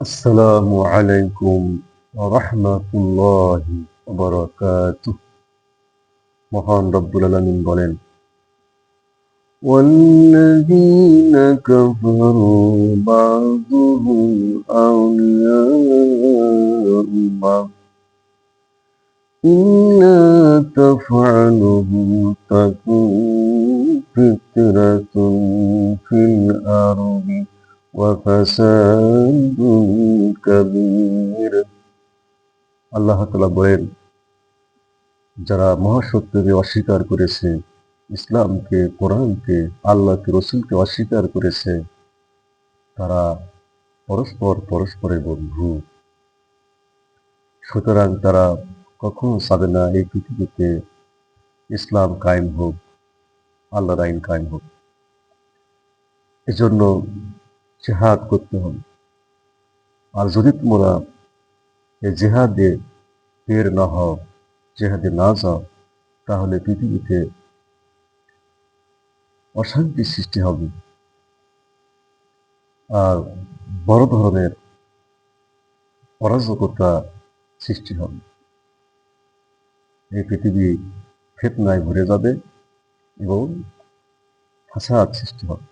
আসসালামু আলাইকুম রহমতুল্লাহি বারাকাতুহ মহান রব্বুল আলামিন বলেন والذين كفروا بعضهم أولياء بعض إلا تفعله تكون فتنة في الأرض وفساد كبير আল্লাহ তালা বলেন, যারা মহাসত্যকে অস্বীকার করেছে, ইসলামকে, কোরআনকে, আল্লাহকে, রসুলকে অস্বীকার করেছে, তারা পরস্পর পরস্পরের বন্ধু। সুতরাং তারা কখনো চাবে না এই পৃথিবীতে ইসলাম কায়েম হোক, আল্লাহর আইন কায়েম হোক। এজন্য জেহাদ করতে হবে। আর যদি তোমরা এই জেহাদে বের না হও, জেহাদে না যাও, তাহলে পৃথিবীতে অশান্তি সৃষ্টি হবে। আর বড় ধরনের অরাজকতা সৃষ্টি হবে। এই পৃথিবী ফেতনায় ভরে যাবে এবং ফাসাদ সৃষ্টি হবে।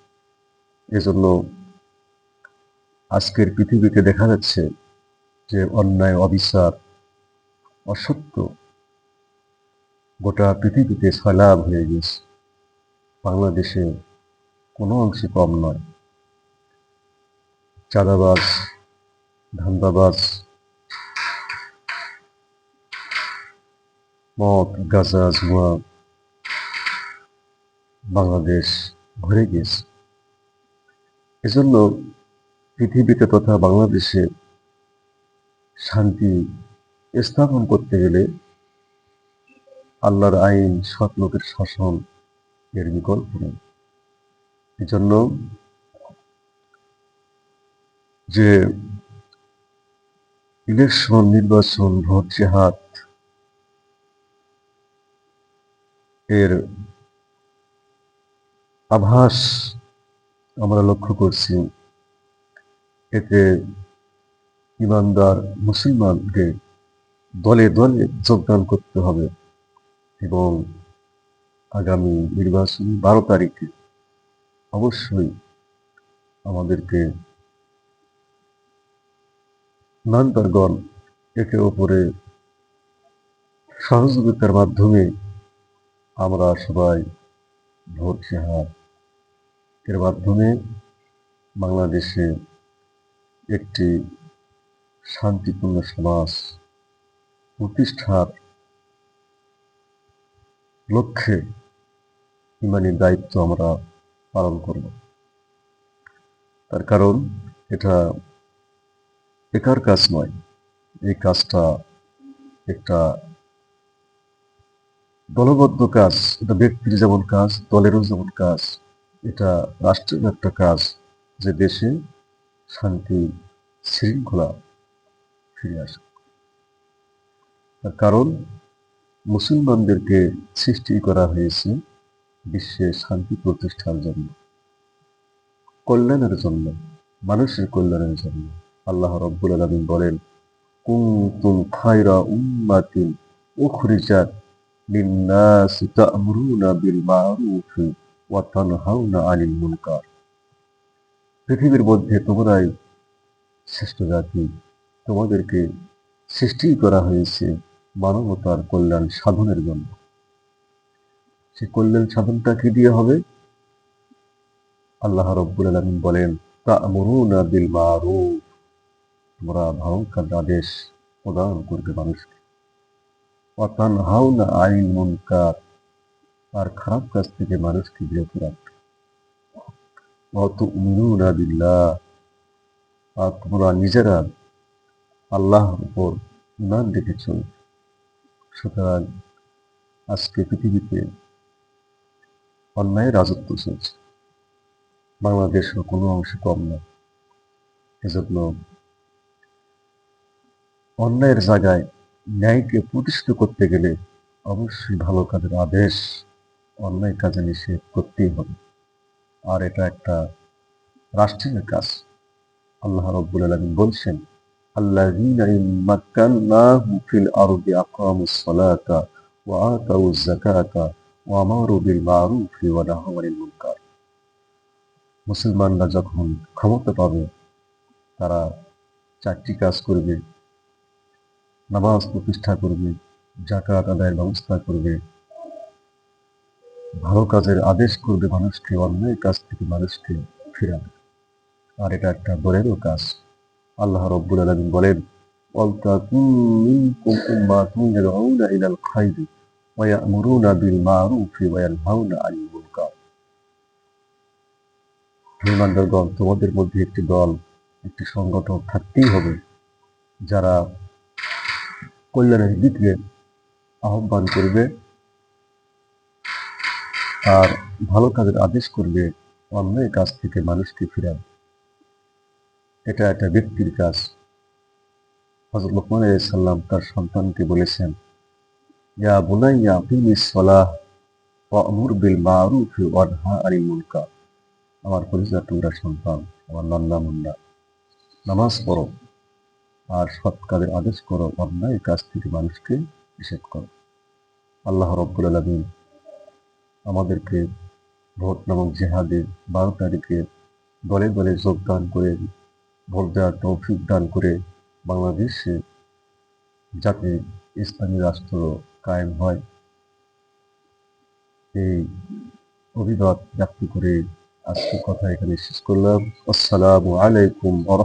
এজন্য আজকের পৃথিবীতে দেখা যাচ্ছে যে অন্যায়, অবিচার, অসত্য গোটা পৃথিবীতে সয়লাভ হয়ে গেছে বাংলাদেশে কোনো অংশে কম নয়। চাঁদাবাজ, ধান্দাবাজ, মদ, গাঁজা, জুয়া বাংলাদেশ ভরে গেছে এজন্য পৃথিবীতে তথা বাংলাদেশে শান্তি স্থাপন করতে গেলে আল্লাহর আইন, সৎ লোকের শাসন এর বিকল্প নেই। এজন্য যে ইলেকশন নির্বাচন, ভোট, জেহাদ এর আভাস আমরা লক্ষ্য করছি। এতে ইমানদার মুসলমানকে দলে দলে যোগদান করতে হবে এবং আগামী নির্বাচন বারো তারিখে অবশ্যই আমাদেরকে ইমানদারগণ একে অপরে সহযোগিতার মাধ্যমে আমরা সবাই ভোট জেহাদ এর মাধ্যমে বাংলাদেশে একটি শান্তিপূর্ণ সমাজ প্রতিষ্ঠার লক্ষ্যে ইমানি দায়িত্ব আমরা পালন করব। তার কারণ এটা একার কাজ নয়। এই কাজটা একটা দলবদ্ধ কাজ, এটা ব্যক্তির যেমন কাজ, দলেরও যেমন কাজ, এটা রাষ্ট্রের একটা কাজ যে দেশে শান্তি শৃঙ্খলা ফিরে আসে। কারণ, মুসলমানদেরকে সৃষ্টি করা হয়েছে বিশ্বে শান্তি প্রতিষ্ঠার জন্য, কল্যাণের জন্য, মানুষের কল্যাণের জন্য। আল্লাহ রব্বুল আলমিন বলেন, কুনতুম খায়রা উম্মাতিন উখরিজাত লিন্নাসি তা'মুরুনা বিল মা'রুফি আনিল মুনকার। পৃথিবীর মধ্যে তোমরাই শ্রেষ্ঠ জাতি। তোমাদেরকে সৃষ্টি করা হয়েছে মানবতার কল্যাণ সাধনের জন্য। সে কল্যাণ সাধনটা কি দিয়ে হবে? আল্লাহ রব্বুল আলমিন বলেন, তা'মুরুনা বিল মা'রুফ তোমরা ভালো আদেশ প্রদান করবে মানুষকে। অতান হাউনা আইন মুনকার আর খারাপ কাজ থেকে মানুষকে বিরত রাখবে। আর তোমরা নিজেরা আল্লাহর উপর ইমান চলবে সুতরাং আজকে পৃথিবীতে অন্যায় রাজত্ব চলছে। বাংলাদেশও কোনো অংশে কম না। এজন্য অন্যায়ের জায়গায় ন্যায়কে প্রতিষ্ঠিত করতে গেলে অবশ্যই ভালো কাজের আদেশ, অন্যায় কাজে নিষেধ করতেই হবে। আর এটা একটা রাষ্ট্রের কাজ। আল্লাহ রব্বুল আলামিন বলছেন আকামুস সালাতা ওয়া আতাউয যাকাতা ওয়া আমারু বিল মারুফি ওয়া নাহাউ আনিল মুনকার। মুসলমানরা যখন ক্ষমতা পাবে, তারা চারটি কাজ করবে। নামাজ প্রতিষ্ঠা করবে জাকাত আদায়ের ব্যবস্থা করবে। ভালো কাজের আদেশ করবে মানুষকে অন্যায় কাজ থেকে মানুষকে ফেরাবে আর এটা একটা বড়েরও কাজ আল্লাহ রব্বুল আলামিন বলেন وَلْتَكُنْ مِنكُمْ أُمَّةٌ يَدْعُونَ إِلَى الْخَيْرِ وَيَأْمُرُونَ بِالْمَعْرُوفِ وَيَنْهَوْنَ عَنِ الْمُنكَرِ হে ইমানদারগণ তোমাদের মধ্যে একটি দল একটি সংগঠন থাকতেই হবে যারা কল্যাণের দিকে আহ্বান করবে আর ভালো কাজের আদেশ করবে অন্যায় কাজ থেকে মানুষকে ফিরাবে এটা একটা ব্যক্তির কাজ। হজরত লোকমান সাল্লাম তার সন্তানকে বলেছেন, ইয়া বুনাইয়া আকিমিস সলাহ ওয়ামুর বিল মারুফ ওয়ানহা আনিল মুলকা আমার পরিচয় টুকরা সন্তান, আমার নান্না মুন্না। নামাজ পড়ো আর সৎ কাজের আদেশ করো, অন্যায় কাজ থেকে মানুষকে নিষেধ করো। আল্লাহ রব্বুল আলমিন আমাদেরকে ভোট নামক জেহাদে বারো তারিখে দলে দলে যোগদান করে, ভোট দেওয়ার তৌফিক দান করে বাংলাদেশে যাতে ইসলামী রাষ্ট্র কায়েম হয়। এই অভিমত ব্যক্ত করে আজকে কথা এখানে শেষ করলাম। আসসালামু আলাইকুম আ